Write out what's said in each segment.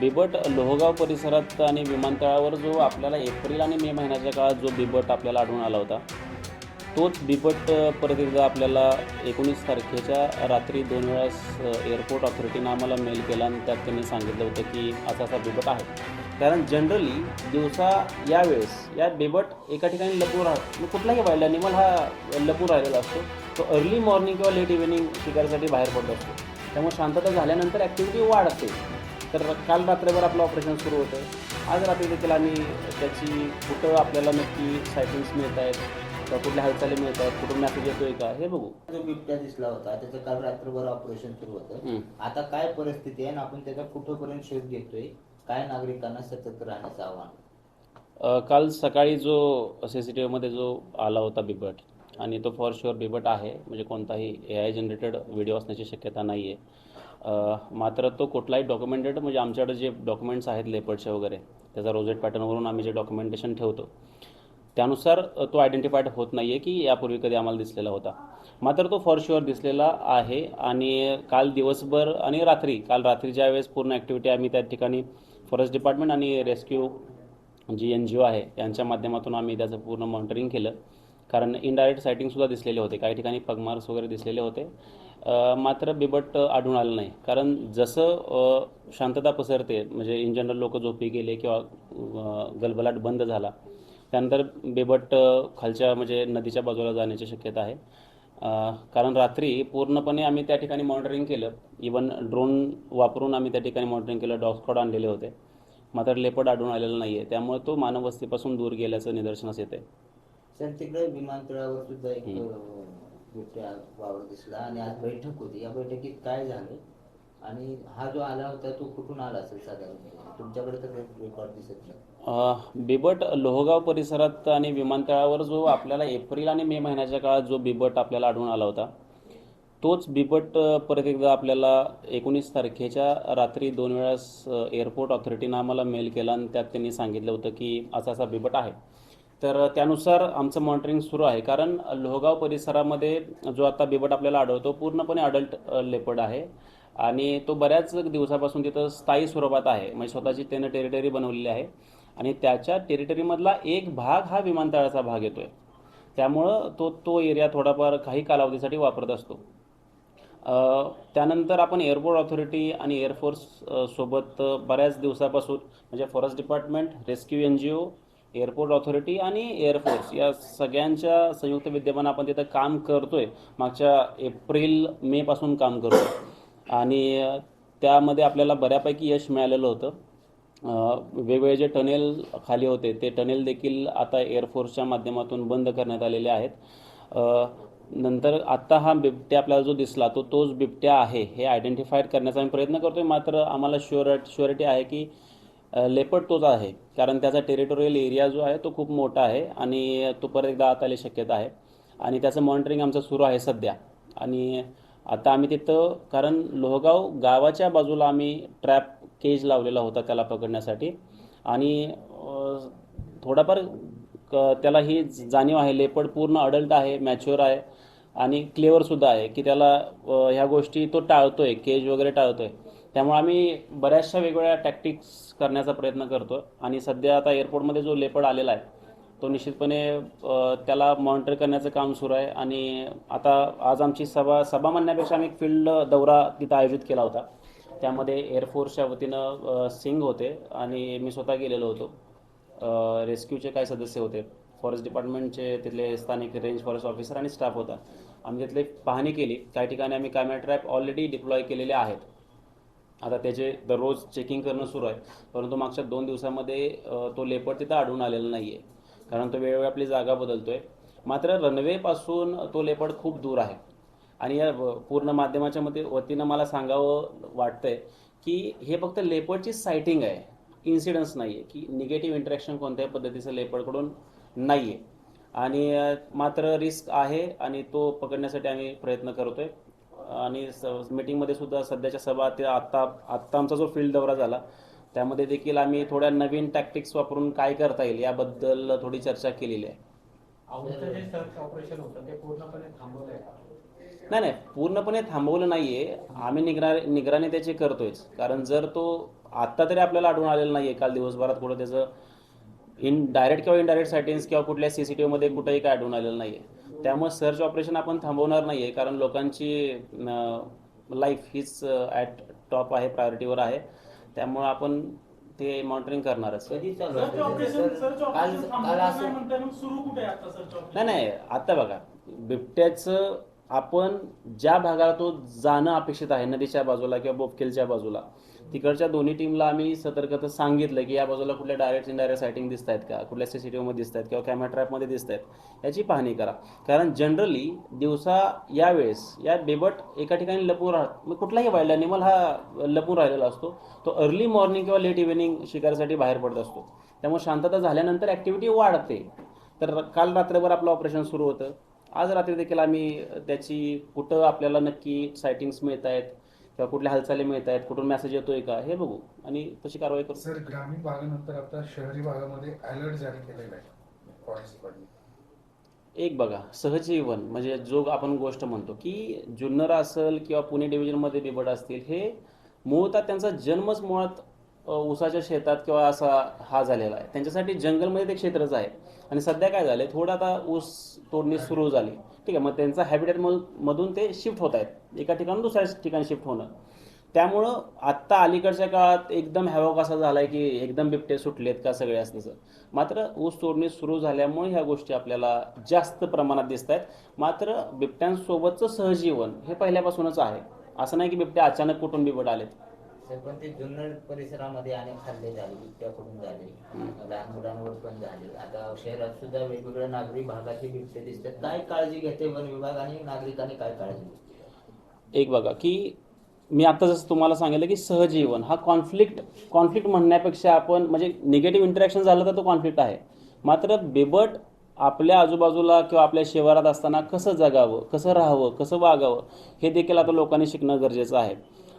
बिबट लोहगाव परिसरात आणि विमानतळावर जो आपल्याला एप्रिल आणि मे महिन्याच्या काळात जो बिबट आपल्याला आढळून आला होता तोच बिबट परत एकदा आपल्याला एकोणीस तारखेच्या रात्री दोन वेळास एअरपोर्ट ऑथॉरिटीनं आम्हाला मेल केला आणि त्यात त्यांनी सांगितलं होतं की असा असा बिबट आहे. कारण जनरली दिवसा यावेळेस या बिबट एका ठिकाणी लपूर राहत म्हणजे कुठलाही वाईल्ड ॲनिमल हा लपूर राहिलेला असतो. तो अर्ली मॉर्निंग किंवा लेट इव्हिनिंग शिकारसाठी बाहेर पडत असतो. त्यामुळे शांतता झाल्यानंतर ॲक्टिव्हिटी वाढते. तर काल रात्रभर आपलं ऑपरेशन सुरू होतं. आज रात्री देखील आम्ही त्याची कुठं आपल्याला नक्की सायटिंग्स मिळत आहेत. किंवा कुठल्या हालचाली मिळत आहेत कुठून मेसेज येतोय का हे बघू. जो बिबट्या दिसला होता. त्याचं काल रात्रभर ऑपरेशन सुरू होतं. आता काय परिस्थिती आहे आणि आपण त्याचा कुठंपर्यंत शोध घेतोय? काय नागरिकांना सतर्क राहण्याचं आव्हान? काल सकाळी जो सी सी टी व्हीमध्ये जो आला होता बिबट आणि तो फॉर शुअर बिबट आहे म्हणजे कोणताही ए आय जनरेटेड व्हिडिओ असण्याची शक्यता नाही आहे मात्र तो कुठलाही डॉक्युमेंटेड म्हणजे आमच्याकडे जे डॉक्युमेंट्स आहेत लेपर्डचे वगैरे त्याचा रोजेट पॅटर्नवरून आम्ही जे डॉक्युमेंटेशन ठेवतो त्यानुसार तो आयडेंटिफाईड होत नाही आहे की यापूर्वी कधी आम्हाला दिसलेला होता. मात्र तो फॉर शुअर दिसलेला आहे आणि काल दिवसभर आणि रात्री काल रात्री ज्यावेळेस पूर्ण ॲक्टिव्हिटी आम्ही त्या ठिकाणी फॉरेस्ट डिपार्टमेंट आणि rescue G N G O आहे यांच्या माध्यमातून आम्ही त्याचं पूर्ण मॉनिटरिंग केलं. कारण इनडायरेक्ट सायटिंगसुद्धा दिसलेले होते. काही ठिकाणी पगमार्क्स वगैरे दिसलेले होते. मात्र बिबट आढळून आलं नाही. कारण जसं शांतता पसरते म्हणजे इन जनरल लोक झोपी गेले किंवा गलबलाट बंद झाला त्यानंतर बिबट खालच्या म्हणजे नदीच्या बाजूला जाण्याची शक्यता आहे. कारण रात्री पूर्णपणे आम्ही त्या ठिकाणी मॉनिटरिंग केलं. इवन ड्रोन वापरून आम्ही त्या ठिकाणी मॉनिटरिंग केलं. डॉग स्क्वॉड आणलेले होते. मात्र लेपड आढळून आलेला नाही आहे त्यामुळे तो मानववस्तीपासून दूर गेल्याचं निदर्शनास येते सर तिकडे विमानतळावर सुद्धा एक बिबट्या वावर दिसला. आणि आज बैठक होती. या बैठकीत काय झालं? आणि हा जो आला होता तो कुठून आला असेल साधारण? तुमच्याकडे तर रेकॉर्ड दिसत नाही. बिबट लोहगाव परिसरात आणि विमानतळावर जो आपल्याला एप्रिल आणि मे महिन्याच्या काळात जो बिबट आपल्याला आढळून आला होता तोच बिबट परत एकदा आपल्याला एकोणीस तारखेच्या रात्री दोन वेळास एअरपोर्ट ऑथॉरिटीनं आम्हाला मेल केला आणि त्यात त्यांनी सांगितलं होतं की असा असा बिबट आहे. तर त्यानुसार आमचं मॉनिटरिंग सुरू आहे. कारण लोहगाव परिसरामध्ये जो आता बिबट आपल्याला आढळतो पूर्णपणे अडल्ट लेपड आहे. आणि तो बऱ्याच दिवसापासून तिथं स्थायी स्वरूपात आहे. म्हणजे स्वतःची त्यानं टेरिटरी बनवलेली आहे. आणि त्याच्या टेरिटरीमधला एक भाग हा विमानतळाचा भाग येतोय. त्यामुळं तो तो एरिया थोडाफार काही कालावधीसाठी वापरत असतो. त्यानंतर आपण एअरपोर्ट ऑथॉरिटी आणि एअरफोर्स सोबत बऱ्याच दिवसापासून म्हणजे forest department rescue N G O airport authority आणि एअरफोर्स या सगळ्यांच्या संयुक्त विद्यमान आपण तिथं काम करतोय. मागच्या एप्रिल मे पासून काम करतोय. आणि त्यामध्ये आपल्याला बऱ्यापैकी यश मिळालेलं होतं. वेगवेगळे जे टनेल खाली होते ते टनेल देखील आता एअरफोर्सच्या माध्यमातून बंद करण्यात आलेले आहेत. नंतर आत्ता हा बिबट्या आपल्याला जो दिसला तो तोच बिबट्या आहे हे आयडेंटिफाईड करण्याचा आम्ही प्रयत्न करतोय. मात्र आम्हाला शुअर शुअरिटी आहे की लेपट तोच आहे. कारण त्याचा टेरिटोरियल एरिया जो आहे तो खूप मोठा आहे आणि तो परत एकदा आत आली शक्यता आहे. आणि त्याचं मॉनिटरिंग आमचं सुरू आहे सध्या. आणि आता आम्ही तिथं कारण लोहगाव गावाच्या बाजूला आम्ही ट्रॅप केज लावलेला होता त्याला पकडण्यासाठी. आणि थोडाफार क- त्याला ही जाणीव आहे. लेपड पूर्ण अडल्ट आहे मॅच्युअर आहे आणि क्लेवरसुद्धा आहे की त्याला ह्या गोष्टी तो टाळतो आहे केज वगैरे टाळतो आहे त्यामुळे आम्ही बऱ्याचशा वेगवेगळ्या टॅक्टिक्स करण्याचा प्रयत्न करतो आणि सध्या आता एअरपोर्टमध्ये जो लेपड आलेला आहे तो निश्चितपणे त्याला मॉनिटर करण्याचं काम सुरू आहे. आणि आता आज आमची सभा सभा म्हणण्यापेक्षा आम्ही फील्ड दौरा तिथं आयोजित केला होता. त्यामध्ये एअरफोर्सच्या वतीनं सिंग होते आणि मी स्वतः गेलेलो होतो. रेस्क्यूचे काही सदस्य होते. फॉरेस्ट डिपार्टमेंटचे तिथले स्थानिक रेंज फॉरेस्ट ऑफिसर आणि स्टाफ होता. आम्ही तिथले पाहणी केली. काही ठिकाणी आम्ही कॅमेरा ट्रॅप ऑलरेडी डिप्लॉय केलेले आहेत. आता त्याचे दररोज चेकिंग करणं सुरू आहे. परंतु मागच्या दोन दिवसामध्ये तो लेपड तिथं आढळून आलेला नाही आहे कारण तो वेळोवेळी आपली जागा बदलतोय. मात्र रनवेपासून तो लेपड खूप दूर आहे. आणि या पूर्ण माध्यमाच्या मते वतीनं मला सांगावं वाटतंय की हे फक्त लेपडची सायटिंग आहे. इन्सिडन्स नाही आहे की निगेटिव्ह इंटरॅक्शन कोणत्याही पद्धतीचं लेपडकडून नाही आहे आणि मात्र रिस्क आहे आणि तो पकडण्यासाठी आम्ही प्रयत्न करतोय. आणि स मीटिंगमध्ये सुद्धा सध्याच्या सभा ते आत्ता आत्ता आमचा जो फील्ड दौरा झाला त्यामध्ये देखील आम्ही थोड्या नवीन टॅक्टिक्स वापरून काय करता येईल याबद्दल थोडी चर्चा केलेली आहे. नाही नाही पूर्णपणे थांबवलं नाहीये. आम्ही निगरा निगराणी त्याची करतोयच. कारण जर तो आत्ता तरी आपल्याला आढळून आलेला नाहीये काल दिवसभरात कुठं त्याचं इन डायरेक्ट किंवा इनडायरेक्ट सायटिंग्स किंवा कुठल्या सी सी टी व्हीमध्ये कुठेही काय आढळून आलेलं नाहीये. त्यामुळे सर्च ऑपरेशन आपण थांबवणार नाहीये कारण लोकांची लाईफ हीच ॲट टॉप आहे प्रायोरिटीवर आहे. त्यामुळे आपण ते मॉनिटरिंग करणारच. कधी चालू सर्च आहे? ऑपरेशन सर्च काल ऑपरेशन काल थांबवलं नाही असं म्हणताय मग सुरू कुठे आहे आता सर्च ऑपरेशन नाही नाही आता बघा. बिबट्याचं आपण ज्या भागाला तो जाणं अपेक्षित आहे नदीच्या बाजूला किंवा बोपकेलच्या बाजूला तिकडच्या दोन्ही टीमला आम्ही सतर्कता सांगितलं की या बाजूला कुठल्या डायरेक्ट इनडायरेक्ट सायटिंग दिसत आहेत का? कुठल्या सी सी टी व्हीमध्ये दिसत आहेत किंवा कॅमेरा ट्रॅपमध्ये दिसत आहेत याची पाहणी करा. कारण जनरली दिवसा यावेळेस या बेबट एका ठिकाणी लपून राहत मग कुठलाही वाईल्ड ॲनिमल हा लपून राहिलेला असतो तो अर्ली मॉर्निंग किंवा लेट इव्हिनिंग शिकारीसाठी बाहेर पडत असतो. त्यामुळे शांतता झाल्यानंतर ॲक्टिव्हिटी वाढते. तर काल रात्रभर आपलं ऑपरेशन सुरू होतं. आज रात्री देखील आम्ही त्याची कुठं आपल्याला नक्की सायटिंग्स मिळत आहेत किंवा कुठल्या हालचाली मिळत आहेत कुठून मेसेज येतोय का हे बघू. आणि तशी कारवाई करू. सर ग्रामीण भागानंतर आता शहरी भागामध्ये अलर्ट जारी केलेला आहे एक बघा सहजीवन म्हणजे जो आपण गोष्ट म्हणतो की जुन्नर असेल किंवा पुणे डिव्हिजनमध्ये बिबट असतील हे मूळतः त्यांचा जन्मच मुळात ऊसाच्या शेतात किंवा असा हा झालेला आहे. त्यांच्यासाठी जंगलमध्ये ते क्षेत्रच आहे. आणि सध्या काय झालंय थोडं आता ऊस तोडणी सुरू झाली. ठीक आहे मग त्यांचा हॅबिटेट मधून ते शिफ्ट होत आहेत. एका ठिकाणून दुसऱ्या ठिकाणी शिफ्ट होणं. त्यामुळं आत्ता अलीकडच्या काळात एकदम हॅवॉक असा झाला आहे की एकदम बिबटे सुटलेत का सगळे असं मात्र ऊस तोडणी सुरू झाल्यामुळे ह्या गोष्टी आपल्याला जास्त प्रमाणात दिसत आहेत मात्र बिबट्यांसोबतचं सहजीवन हे पहिल्यापासूनच आहे. असं नाही की बिबटे अचानक कुठून बिबट आलेत. सर, पण ते जुन्नर परिसरामध्ये अनेक हल्ले झाले बिबट्याकडून झाले लहान मुलांवर पण झाले. आता शहरात सुद्धा वेगवेगळ्या नागरी भागाचे बिबटे दिसतात. काय काळजी घेते वन विभाग आणि नागरिकांनी काय काळजी घेतली एक बघा की मी आता जसं तुम्हाला सांगितलं की सहजीवन हा कॉन्फ्लिक्ट कॉन्फ्लिक्ट म्हणण्यापेक्षा आपण म्हणजे निगेटिव्ह इंटरॅक्शन झालं तर तो कॉन्फ्लिक्ट आहे. मात्र बिबट आपल्या आजूबाजूला किंवा आपल्या शिवारात असताना कसं जगावं कसं राहावं कसं वागावं हे देखील आता लोकांनी शिकणं गरजेचं आहे.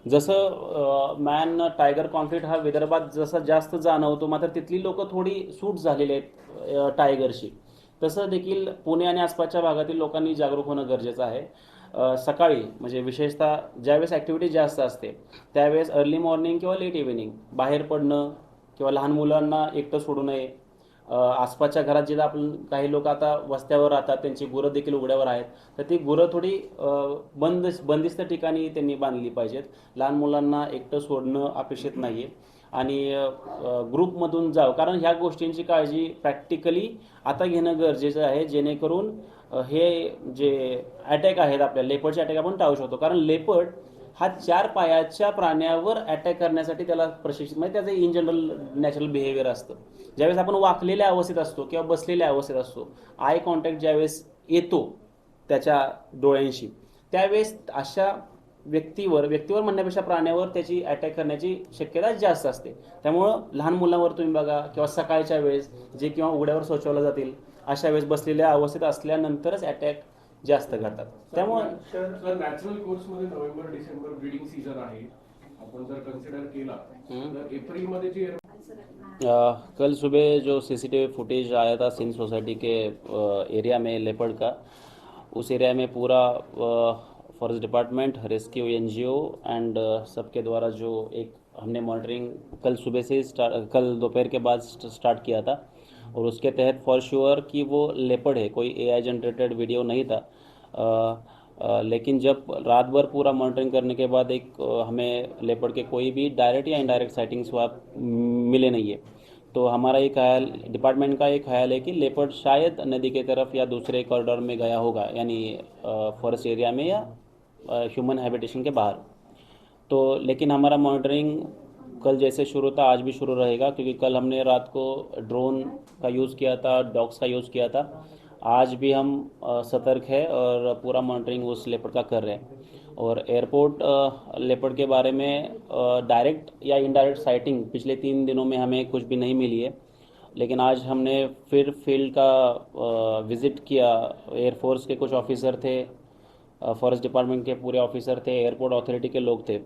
जसं मॅन टायगर कॉन्फ्लिक्ट हा विदर्भात जसा जास्त जाणवतो मात्र तिथली लोकं थोडी सूट झालेली आहेत टायगरशी तसं देखील पुणे आणि आसपासच्या भागातील लोकांनी जागरूक होणं गरजेचं आहे. सकाळी म्हणजे विशेषतः ज्यावेळेस ॲक्टिव्हिटी जास्त असते त्यावेळेस अर्ली मॉर्निंग किंवा लेट इव्हिनिंग बाहेर पडणं किंवा लहान मुलांना एकटं सोडू नये आसपासच्या घरात जिथं आपण काही लोक आता वस्त्यावर राहतात त्यांची गुरं देखील उघड्यावर आहेत तर ती गुरं थोडी बंद बंदिस्त ठिकाणी त्यांनी बांधली पाहिजेत. लहान मुलांना एकटं सोडणं अपेक्षित नाही आहे आणि ग्रुपमधून जावं कारण ह्या गोष्टींची काळजी प्रॅक्टिकली आता घेणं गरजेचं आहे जेणेकरून हे जे अटॅक आहेत आपल्या लेपर्डचे अटॅक आपण टाळू शकतो. कारण लेपर्ड हा चार पायाच्या प्राण्यावर अटॅक करण्यासाठी त्याला प्रशिक्षित म्हणजे त्याचं इन जनरल नॅचरल बिहेवियर असतं. ज्यावेळेस आपण वाकलेल्या अवस्थेत असतो किंवा बसलेल्या अवस्थेत असतो आय कॉन्टॅक्ट ज्यावेळेस येतो त्याच्या डोळ्यांशी त्यावेळेस अशा व्यक्तीवर व्यक्तीवर म्हणण्यापेक्षा प्राण्यावर त्याची अटॅक करण्याची शक्यता जास्त असते. त्यामुळं लहान मुलांवर तुम्ही बघा किंवा सकाळच्या वेळेस जे किंवा उघड्यावर शौचवलं जातील अशा वेळेस बसलेल्या अवस्थेत असल्यानंतरच अटॅक जास्त घडतात त्यामुळं नॅचरल कोर्स मध्ये नोव्हेंबर डिसेंबर ब्रीडिंग सीझन आहे. आपण जर कन्सिडर केला तर एप्रिल मध्ये जी अ, कल सुबह जो सीसीटीवी फुटेज आया था सिंध सोसाइटी के एरिया में लेपर्ड का उस एरिया में पूरा forest department rescue NGO and सबके द्वारा जो एक हमने मॉनिटरिंग कल सुबह से स्टार्ट कल दोपहर के बाद स्टार्ट किया था। और उसके तहत फॉर श्योर कि वो लेपर्ड है कोई एआई जनरेटेड वीडियो नहीं था। अ, अ, लेकिन जब रात भर पूरा मॉनिटरिंग करने के बाद एक हमें लेपर्ड के कोई भी डायरेक्ट या इनडायरेक्ट साइटिंग्स हुआ मिले नहीं है। तो हमारा ये ख्याल डिपार्टमेंट का ये ख्याल है कि लेपर्ड शायद नदी के तरफ़ या दूसरे कॉरिडोर में गया होगा यानी फॉरेस्ट एरिया में या ह्यूमन हैबिटेशन के बाहर। तो लेकिन हमारा मॉनिटरिंग कल जैसे शुरू था, आज भी शुरू रहेगा, क्योंकि कल हमने रात को ड्रोन का यूज़ किया था डॉग्स का यूज़ किया था। आज भी हम सतर्क है और पूरा मॉनिटरिंग उस लेपर्ड का कर रहे हैं। और एयरपोर्ट लेपर्ड के बारे में डायरेक्ट या इनडायरेक्ट साइटिंग पिछले तीन दिनों में हमें कुछ भी नहीं मिली है। लेकिन आज हमने फिर फ़ील्ड का विज़िट किया। एयरफोर्स के कुछ ऑफिसर थे फॉरेस्ट डिपार्टमेंट के पूरे ऑफिसर थे एयरपोर्ट अथॉरिटी के लोग थे।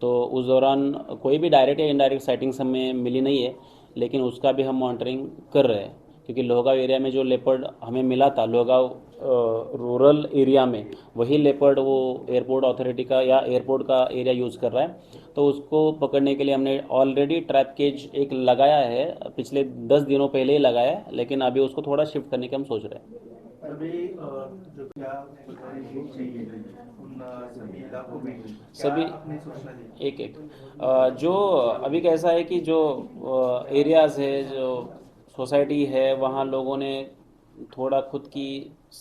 तो उस दौरान कोई भी डायरेक्ट या इनडायरेक्ट साइटिंग्स हमें मिली नहीं है, लेकिन उसका भी हम मॉनिटरिंग कर रहे हैं। क्योंकि लोहगांव एरिया में जो लेपर्ड हमें मिला था, लोहगांव रूरल एरिया में, वही लेपर्ड वो एयरपोर्ट अथॉरिटी का या एयरपोर्ट का एरिया यूज़ कर रहा है। तो उसको पकड़ने के लिए हमने ऑलरेडी ट्रैप केज एक लगाया है, पिछले दस दिनों पहले ही लगाया है, लेकिन अभी उसको थोड़ा शिफ्ट करने की हम सोच रहे हैं। अभी जो क्या सरकारी लीड चाहिए उन सभी एक एक। जो अभी कैसा है कि जो एरियाज़ है जो सोसाइटी है वहाँ लोगों ने थोड़ा खुद की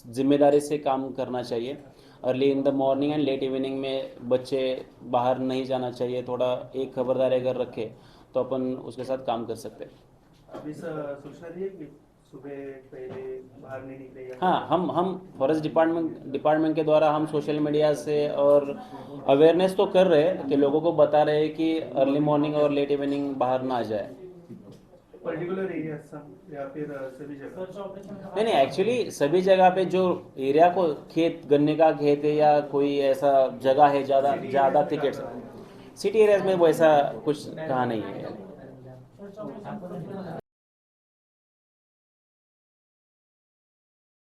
ज़िम्मेदारी से काम करना चाहिए। Early in the morning and late evening में बच्चे बाहर नहीं जाना चाहिए थोड़ा एक खबरदारी अगर रखे तो अपन उसके साथ काम कर सकते हैं। है सुबह पहले बाहर नहीं हाँ हम हम फॉरेस्ट डिपार्टमेंट डिपार्टमेंट के द्वारा हम सोशल मीडिया से और अवेयरनेस तो कर रहे हैं कि लोगों को बता रहे हैं कि अर्ली मॉर्निंग और लेट इवनिंग बाहर ना जाए। पर्टिकुलर एरिया या फिर सभी जगह? नहीं नहीं एक्चुअली सभी जगह पे जो एरिया को खेत गन्ने का खेत है या कोई ऐसा जगह है ज़्यादा ज़्यादा टिकट्स सिटी एरियाज़ में वैसा कुछ कहा नहीं है।